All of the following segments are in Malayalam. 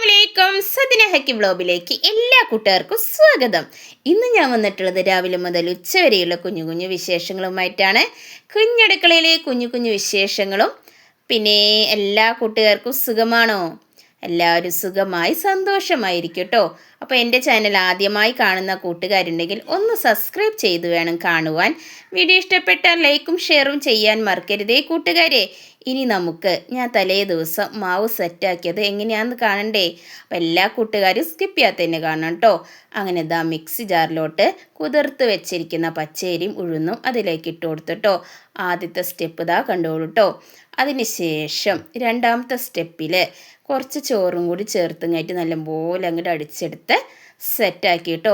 അസ്സലാമലൈക്കും. സദിന ഹക്കി വ്ലോഗിലേക്ക് എല്ലാ കൂട്ടുകാർക്കും സ്വാഗതം. ഇന്ന് ഞാൻ വന്നിട്ടുള്ളത് രാവിലെ മുതൽ ഉച്ചവരെയുള്ള കുഞ്ഞു കുഞ്ഞു വിശേഷങ്ങളുമായിട്ടാണ്. കുഞ്ഞടുക്കളയിലെ കുഞ്ഞു കുഞ്ഞു വിശേഷങ്ങളും പിന്നെ എല്ലാ കൂട്ടുകാർക്കും സുഖമാണോ? എല്ലാവരും സുഖമായി സന്തോഷമായിരിക്കും കേട്ടോ. അപ്പോൾ എന്റെ ചാനൽ ആദ്യമായി കാണുന്ന കൂട്ടുകാരുണ്ടെങ്കിൽ ഒന്ന് സബ്സ്ക്രൈബ് ചെയ്തു വേണം കാണുവാൻ. വീഡിയോ ഇഷ്ടപ്പെട്ടാൽ ലൈക്കും ഷെയറും ചെയ്യാൻ മറക്കരുതേ കൂട്ടുകാരെ. ഇനി നമുക്ക് ഞാൻ തലേ ദിവസം മാവ് സെറ്റാക്കിയത് എങ്ങനെയാണെന്ന് കാണണ്ടേ? അപ്പം എല്ലാ കൂട്ടുകാരും സ്കിപ്പ് ചെയ്യാത്ത തന്നെ കാണണം കേട്ടോ അങ്ങനെ ഇതാ മിക്സി ജാറിലോട്ട് കുതിർത്ത് വെച്ചിരിക്കുന്ന പച്ചരിയും ഉഴുന്നും അതിലേക്ക് ഇട്ട് കൊടുത്തിട്ടോ ആദ്യത്തെ സ്റ്റെപ്പ് ഇതാ കണ്ടോളൂ കേട്ടോ അതിന് ശേഷം രണ്ടാമത്തെ സ്റ്റെപ്പിൽ കുറച്ച് ചോറും കൂടി ചേർത്തും കയറ്റി നല്ലപോലെ അങ്ങോട്ട് അടിച്ചെടുത്ത് സെറ്റാക്കി കേട്ടോ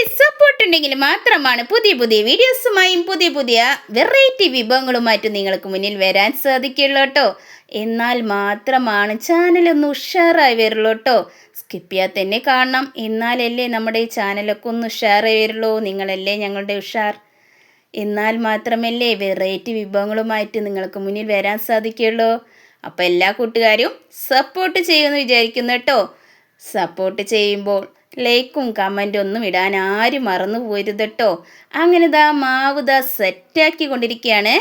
മാവ് സപ്പോർട്ട് ഉണ്ടെങ്കിൽ മാത്രമാണ് പുതിയ പുതിയ വീഡിയോസുമായും പുതിയ പുതിയ വെറൈറ്റി വിഭവങ്ങളുമായിട്ട് നിങ്ങൾക്ക് മുന്നിൽ വരാൻ സാധിക്കുള്ളൂ കേട്ടോ. എന്നാൽ മാത്രമാണ് ചാനലൊന്ന് ഉഷാറായി വരുള്ളൂ കേട്ടോ. സ്കിപ്പ് ചെയ്യാൻ തന്നെ കാണണം. എന്നാലല്ലേ നമ്മുടെ ഈ ചാനലൊക്കെ ഒന്ന് ഉഷാറായി വരുള്ളൂ. നിങ്ങളല്ലേ ഞങ്ങളുടെ ഉഷാർ. എന്നാൽ മാത്രമല്ലേ വെറൈറ്റി വിഭവങ്ങളുമായിട്ട് നിങ്ങൾക്ക് മുന്നിൽ വരാൻ സാധിക്കുള്ളൂ അപ്പോൾ എല്ലാ കൂട്ടുകാരും സപ്പോർട്ട് ചെയ്യുമെന്ന് വിചാരിക്കുന്നു കേട്ടോ. സപ്പോർട്ട് ചെയ്യുമ്പോൾ ലൈക്കും കമന്റും ഒന്നും ഇടാൻ ആരും മറന്നു പോരുത് കേട്ടോ അങ്ങനെ ദാ മാവ് ദാ സെറ്റാക്കി കൊണ്ടിരിക്കുകയാണ്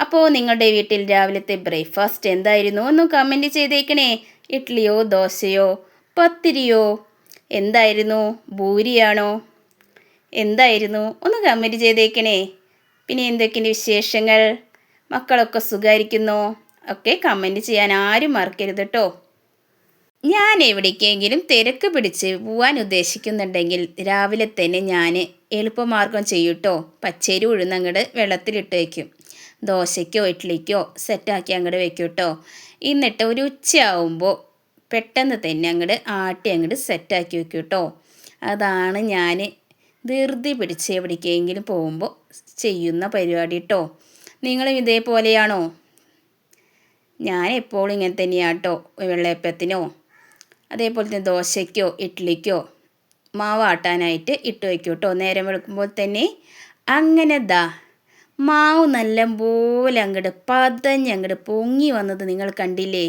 അപ്പോൾ നിങ്ങളുടെ വീട്ടിൽ രാവിലത്തെ ബ്രേക്ക്ഫാസ്റ്റ് എന്തായിരുന്നു? ഒന്ന് കമന്റ് ചെയ്തേക്കണേ. ഇഡ്ഡലിയോ ദോശയോ പത്തിരിയോ? എന്തായിരുന്നു? ഭൂരിയാണോ? എന്തായിരുന്നു? ഒന്ന് കമന്റ് ചെയ്തേക്കണേ. പിന്നെ എന്തൊക്കെയുണ്ട് വിശേഷങ്ങൾ? മക്കളൊക്കെ സുഖമായിരിക്കുന്നോ ഒക്കെ കമന്റ് ചെയ്യാൻ ആരും മറക്കരുത് കേട്ടോ ഞാൻ എവിടേക്കെങ്കിലും തിരക്ക് പിടിച്ച് പോവാൻ ഉദ്ദേശിക്കുന്നുണ്ടെങ്കിൽ രാവിലെ തന്നെ ഞാൻ എളുപ്പമാർഗം ചെയ്യൂട്ടോ. പച്ചരി ഉഴുന്നങ്ങട് വെള്ളത്തിലിട്ട് വയ്ക്കും ദോശയ്ക്കോ ഇഡ്ഡലിക്കോ സെറ്റാക്കി അങ്ങോട്ട് വെക്കും കേട്ടോ എന്നിട്ട് ഒരു ഉച്ചയാവുമ്പോൾ പെട്ടെന്ന് തന്നെ അങ്ങോട്ട് ആട്ടി അങ്ങോട്ട് സെറ്റാക്കി വെക്കും കേട്ടോ അതാണ് ഞാൻ ധൃതി പിടിച്ച് എവിടേക്കെങ്കിലും പോകുമ്പോൾ ചെയ്യുന്ന പരിപാടി കേട്ടോ നിങ്ങളും ഇതേപോലെയാണോ? ഞാൻ എപ്പോഴും ഇങ്ങനെ തന്നെയാട്ടോ. വെള്ളയപ്പത്തിനോ? അതേപോലെ തന്നെ ദോശയ്ക്കോ ഇഡ്ഡലിക്കോ മാവ് ആട്ടാനായിട്ട് ഇട്ട് വയ്ക്കും കേട്ടോ നേരം വെളുക്കുമ്പോൾ തന്നെ അങ്ങനെ ദാ മാവ് നല്ല പോലെ അങ്ങോട്ട് പതഞ്ഞ് അങ്ങോട്ട് പൊങ്ങി വന്നത് നിങ്ങൾ കണ്ടില്ലേ?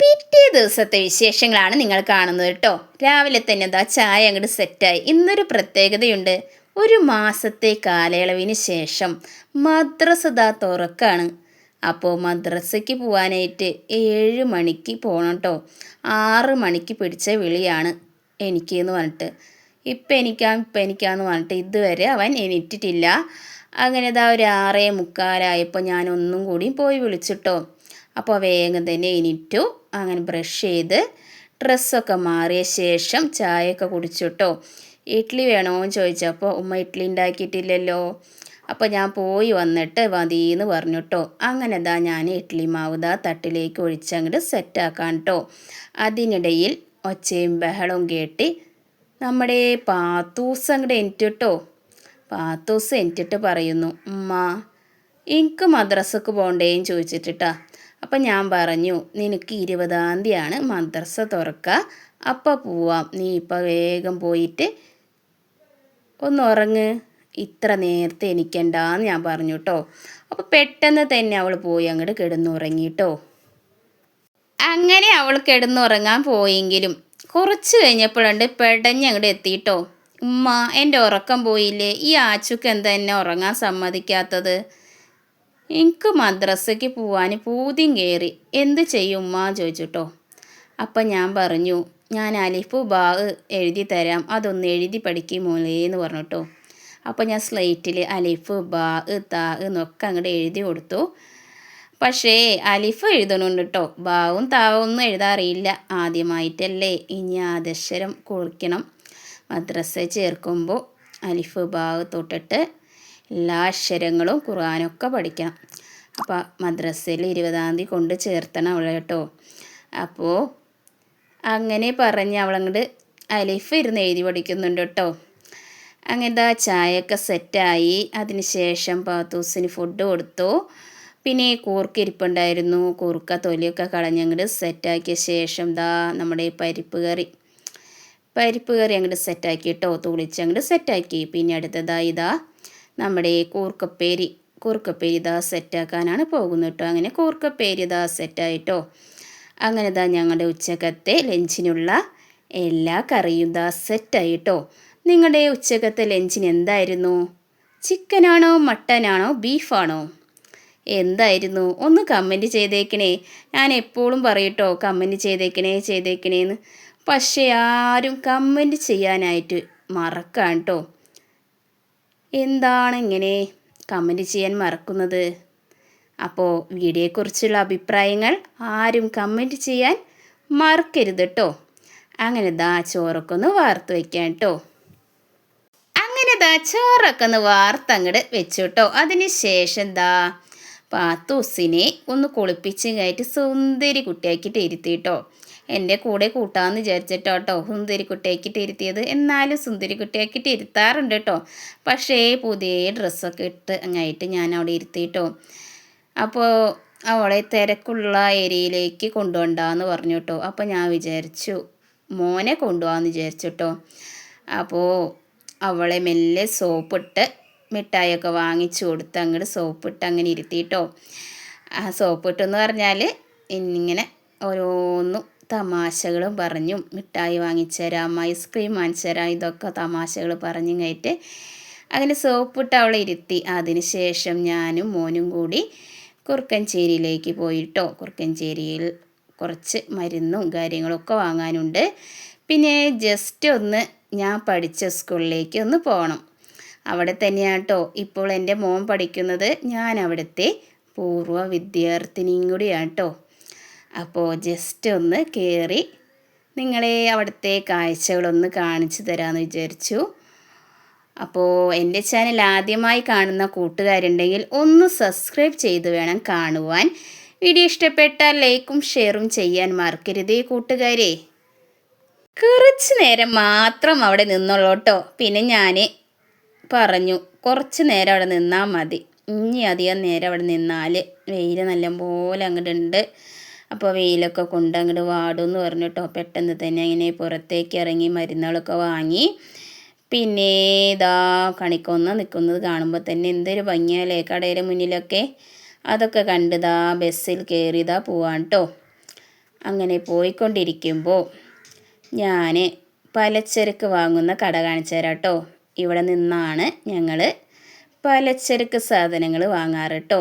പിറ്റേ ദിവസത്തെ വിശേഷങ്ങളാണ് നിങ്ങൾ കാണുന്നത് കേട്ടോ രാവിലെ തന്നെ എന്താ ചായ അങ്ങോട്ട് സെറ്റായി. ഇന്നൊരു പ്രത്യേകതയുണ്ട്. ഒരു മാസത്തെ കാലയളവിന് ശേഷം മദ്രസ തുറക്കാണ്. അപ്പോൾ മദ്രസയ്ക്ക് പോകാനായിട്ട് ഏഴ് മണിക്ക് പോകണം കേട്ടോ ആറ് മണിക്ക് പിടിച്ച വിളിയാണ് എനിക്ക് എന്ന് പറഞ്ഞിട്ട്. ഇപ്പം എനിക്കാ ഇപ്പം എനിക്കാന്ന് പറഞ്ഞിട്ട് ഇതുവരെ അവൻ എണീറ്റിട്ടില്ല. അങ്ങനെ ഇതാ ഒരു ആറേ മുക്കാലായപ്പോൾ ഞാൻ ഒന്നും കൂടി പോയി വിളിച്ചിട്ടോ. അപ്പോൾ വേഗം തന്നെ എണീറ്റു. അങ്ങനെ ബ്രഷ് ചെയ്ത് ഡ്രസ്സൊക്കെ മാറിയ ശേഷം ചായയൊക്കെ കുടിച്ചിട്ടോ. ഇഡ്ഡലി വേണോ എന്ന് ചോദിച്ചപ്പോൾ ഉമ്മ ഇഡ്ഡലി ഉണ്ടാക്കിയിട്ടില്ലല്ലോ. അപ്പോൾ ഞാൻ പോയി വന്നിട്ട് മതിയെന്ന് പറഞ്ഞു അങ്ങനെ ദാ ഞാൻ ഇഡ്ഡലി മാവ് ദാ തട്ടിലേക്ക് ഒഴിച്ചങ്ങോട്ട് സെറ്റാക്കാൻ കേട്ടോ അതിനിടയിൽ ഒച്ചയും ബഹളവും കേട്ടി നമ്മുടെ പാത്തൂസ് അങ്ങോട്ട് എനിറ്റിട്ടോ പാത്തൂസ് എനിറ്റിട്ട് പറയുന്നു ഉമ്മ എനിക്ക് മദ്രസക്ക് പോകണ്ടേന്ന് ചോദിച്ചിട്ടിട്ടാ. അപ്പം ഞാൻ പറഞ്ഞു നിനക്ക് ഇരുപതാം തീയതിയാണ് മദ്രസ തുറക്കുക അപ്പം പോവാം. നീ ഇപ്പം വേഗം പോയിട്ട് ഒന്ന് ഉറങ്ങ്. ഇത്ര നേരത്തെ എനിക്കണ്ടാന്ന് ഞാൻ പറഞ്ഞു കേട്ടോ അപ്പോൾ പെട്ടെന്ന് തന്നെ അവൾ പോയി അങ്ങോട്ട് കിടന്നുറങ്ങിട്ടോ. അങ്ങനെ അവൾ കിടന്നുറങ്ങാൻ പോയെങ്കിലും കുറച്ച് കഴിഞ്ഞപ്പോഴുണ്ട് പെടഞ്ഞ് അങ്ങോട്ട് എത്തിയിട്ടോ ഉമ്മ എന്റെ ഉറക്കം പോയില്ലേ? ഈ ആച്ചുക്ക് എന്താ എന്നെ ഉറങ്ങാൻ സമ്മതിക്കാത്തത്? എനിക്ക് മദ്രസയ്ക്ക് പോവാൻ പൂതിയും കയറി എന്ത് ചെയ്യും ഉമ്മ ചോദിച്ചിട്ടോ അപ്പം ഞാൻ പറഞ്ഞു ഞാൻ അലിഫ് ബാ എഴുതി തരാം. അതൊന്ന് എഴുതി പഠിക്കും മോളേന്ന് പറഞ്ഞിട്ടോ അപ്പോൾ ഞാൻ സ്ലേറ്റിൽ അലിഫ് ബാ താ എന്നൊക്കെ അങ്ങോട്ട് എഴുതി കൊടുത്തു. പക്ഷേ അലിഫ് എഴുതണുണ്ട് കേട്ടോ ബാവും താവും ഒന്നും എഴുതാറിയില്ല ആദ്യമായിട്ടല്ലേ ഇനി ആദക്ഷരം കുറിക്കണം മദ്രസ ചേർക്കുമ്പോൾ അലിഫ് ബാവ് തൊട്ടിട്ട് എല്ലാ അക്ഷരങ്ങളും ഖുർആാനൊക്കെ പഠിക്കണം. അപ്പോൾ മദ്രസയിൽ ഇരുപതാം തീയതി കൊണ്ട് ചേർത്തണം അവളെ കേട്ടോ അപ്പോൾ അങ്ങനെ പറഞ്ഞ് അവളങ്ങോട്ട് അലിഫ് ഇരുന്ന് എഴുതി പഠിക്കുന്നുണ്ട് കേട്ടോ അങ്ങനത്തെ ചായയൊക്കെ സെറ്റായി. അതിന് ശേഷം പാത്തൂസിന് ഫുഡ് കൊടുത്തു. പിന്നെ കൂർക്ക ഇരിപ്പുണ്ടായിരുന്നു കൂർക്ക തൊലിയൊക്കെ കളഞ്ഞങ്ങോട്ട് സെറ്റാക്കിയ ശേഷം ദാ നമ്മുടെ പരിപ്പ് കറി. പരിപ്പ് കറി അങ്ങോട്ട് സെറ്റാക്കി കേട്ടോ തുളിച്ച് അങ്ങോട്ട് സെറ്റാക്കി. പിന്നെ അടുത്തതാ ഇതാ നമ്മുടെ കൂർക്കപ്പേരി. കൂർക്കപ്പേരി ഇതാ സെറ്റാക്കാനാണ് പോകുന്നത് കേട്ടോ അങ്ങനെ കൂർക്കപ്പേരി ഇതാ സെറ്റായിട്ടോ? അങ്ങനെ ഇതാ ഞങ്ങളുടെ ഉച്ചക്കത്തെ ലഞ്ചിനുള്ള എല്ലാ കറിയും ഇതാ സെറ്റായി കേട്ടോ നിങ്ങളുടെ ഉച്ചക്കത്തെ ലഞ്ചിന് എന്തായിരുന്നു? ചിക്കനാണോ മട്ടനാണോ ബീഫാണോ? എന്തായിരുന്നു? ഒന്ന് കമന്റ് ചെയ്തേക്കണേ. ഞാൻ എപ്പോഴും പറയട്ടോ കമന്റ് ചെയ്തേക്കണേ ചെയ്തേക്കണേന്ന് പക്ഷേ ആരും കമന്റ് ചെയ്യാനായിട്ട് മറക്കാം കേട്ടോ എന്താണ് ഇങ്ങനെ കമന്റ് ചെയ്യാൻ മറക്കുന്നത്? അപ്പോൾ വീഡിയോയെക്കുറിച്ചുള്ള അഭിപ്രായങ്ങൾ ആരും കമന്റ് ചെയ്യാൻ മറക്കരുത് കേട്ടോ അങ്ങനെ ദാ ചോറൊക്കെ ഒന്ന് വാർത്ത് വയ്ക്കാം കേട്ടോ ദാ ചോറൊക്കെ ഒന്ന് വാർത്തങ്ങട് വെച്ചു കേട്ടോ അതിന് ശേഷം ദാ പാത്തൂസിനെ ഒന്ന് കുളിപ്പിച്ച് കയറ്റി സുന്ദരി കുട്ടിയാക്കിയിട്ട് ഇരുത്തി കേട്ടോ എന്റെ കൂടെ കൂട്ടാമെന്ന് വിചാരിച്ചിട്ടോ കേട്ടോ സുന്ദരി കുട്ടിയാക്കിയിട്ട് ഇരുത്തിയത്. എന്നാലും സുന്ദരി കുട്ടിയാക്കിയിട്ട് ഇരുത്താറുണ്ട് കേട്ടോ പക്ഷേ പുതിയ ഡ്രസ്സൊക്കെ ഇട്ട് അങ്ങായിട്ട് ഞാൻ അവിടെ ഇരുത്തി കേട്ടോ അപ്പോൾ അവളെ തിരക്കുള്ള ഏരിയയിലേക്ക് കൊണ്ടുപോകണ്ടെന്ന് പറഞ്ഞു കേട്ടോ അപ്പോൾ ഞാൻ വിചാരിച്ചു മോനെ കൊണ്ടുപോകാമെന്ന് വിചാരിച്ചു കേട്ടോ അപ്പോൾ അവളെ മെല്ലെ സോപ്പിട്ട് മിഠായിയൊക്കെ വാങ്ങിച്ചു കൊടുത്ത് അങ്ങോട്ട് സോപ്പിട്ട് അങ്ങനെ ഇരുത്തിയിട്ടോ ആ സോപ്പിട്ടെന്ന് പറഞ്ഞാൽ ഇന്നിങ്ങനെ ഓരോന്നും തമാശകളും പറഞ്ഞും. മിഠായി വാങ്ങിച്ചു തരാം ഐസ്ക്രീം വാങ്ങിച്ചു തരാം ഇതൊക്കെ തമാശകൾ പറഞ്ഞു കഴിഞ്ഞിട്ട് അങ്ങനെ സോപ്പിട്ട് അവളെ ഇരുത്തി. അതിന് ശേഷം ഞാനും മോനും കൂടി കുറുക്കഞ്ചേരിയിലേക്ക് പോയിട്ടോ. കുറുക്കഞ്ചേരിയിൽ കുറച്ച് മരുന്നും കാര്യങ്ങളൊക്കെ വാങ്ങാനുണ്ട്. പിന്നെ ജസ്റ്റ് ഒന്ന് ഞാൻ പഠിച്ച സ്കൂളിലേക്ക് ഒന്ന് പോകണം അവിടെ തന്നെയാണ് കേട്ടോ ഇപ്പോൾ എന്റെ മോൻ പഠിക്കുന്നത് ഞാൻ അവിടുത്തെ പൂർവ വിദ്യാർത്ഥിനിയും കൂടിയാണ് കേട്ടോ അപ്പോൾ ജസ്റ്റ് ഒന്ന് കയറി നിങ്ങളെ അവിടുത്തെ കാഴ്ചകളൊന്ന് കാണിച്ചു തരാമെന്ന് വിചാരിച്ചു. അപ്പോൾ എന്റെ ചാനൽ ആദ്യമായി കാണുന്ന കൂട്ടുകാരുണ്ടെങ്കിൽ ഒന്ന് സബ്സ്ക്രൈബ് ചെയ്ത് വേണം കാണുവാൻ. വീഡിയോ ഇഷ്ടപ്പെട്ടാൽ ലൈക്കും ഷെയറും ചെയ്യാൻ മറക്കരുതേ കൂട്ടുകാരെ. കുറച്ച് നേരം മാത്രം അവിടെ നിന്നുള്ളൂ കേട്ടോ. പിന്നെ ഞാൻ പറഞ്ഞു കുറച്ച് നേരം അവിടെ നിന്നാൽ മതി. ഇനി അധികം നേരം അവിടെ നിന്നാൽ വെയിൽ നല്ലപോലെ അങ്ങോട്ട് ഉണ്ട് അപ്പോൾ വെയിലൊക്കെ കൊണ്ട് അങ്ങോട്ട് വാടും എന്ന് പറഞ്ഞു കേട്ടോ. പെട്ടെന്ന് തന്നെ അങ്ങനെ പുറത്തേക്ക് ഇറങ്ങി മരുന്നുകളൊക്കെ വാങ്ങി. പിന്നെ ഇതാ കണിക്കൊന്ന നിൽക്കുന്നത് കാണുമ്പോൾ തന്നെ എന്തൊരു ഭംഗിയല്ലേ. കടയുടെ മുന്നിലൊക്കെ അതൊക്കെ കണ്ടിതാ ബസ്സിൽ കയറിയതാ പോവാൻ കേട്ടോ. അങ്ങനെ പോയിക്കൊണ്ടിരിക്കുമ്പോൾ ഞാൻ പലചരക്ക് വാങ്ങുന്ന കട കാണിച്ചു തരാം കേട്ടോ. ഇവിടെ നിന്നാണ് ഞങ്ങൾ പലചരക്ക് സാധനങ്ങൾ വാങ്ങാറ് കേട്ടോ.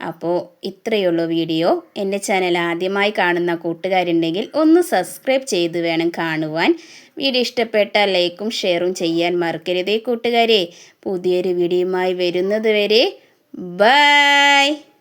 അപ്പോൾ ഇത്രയുള്ളൂ വീഡിയോ. എന്റെ ചാനൽ ആദ്യമായി കാണുന്ന കൂട്ടുകാരുണ്ടെങ്കിൽ ഒന്ന് സബ്സ്ക്രൈബ് ചെയ്ത് വേണം കാണുവാൻ. വീഡിയോ ഇഷ്ടപ്പെട്ട ലൈക്കും ഷെയറും ചെയ്യാൻ മറക്കരുതേ കൂട്ടുകാരെ. പുതിയൊരു വീഡിയോയുമായി വരുന്നത് വരെ ബൈ.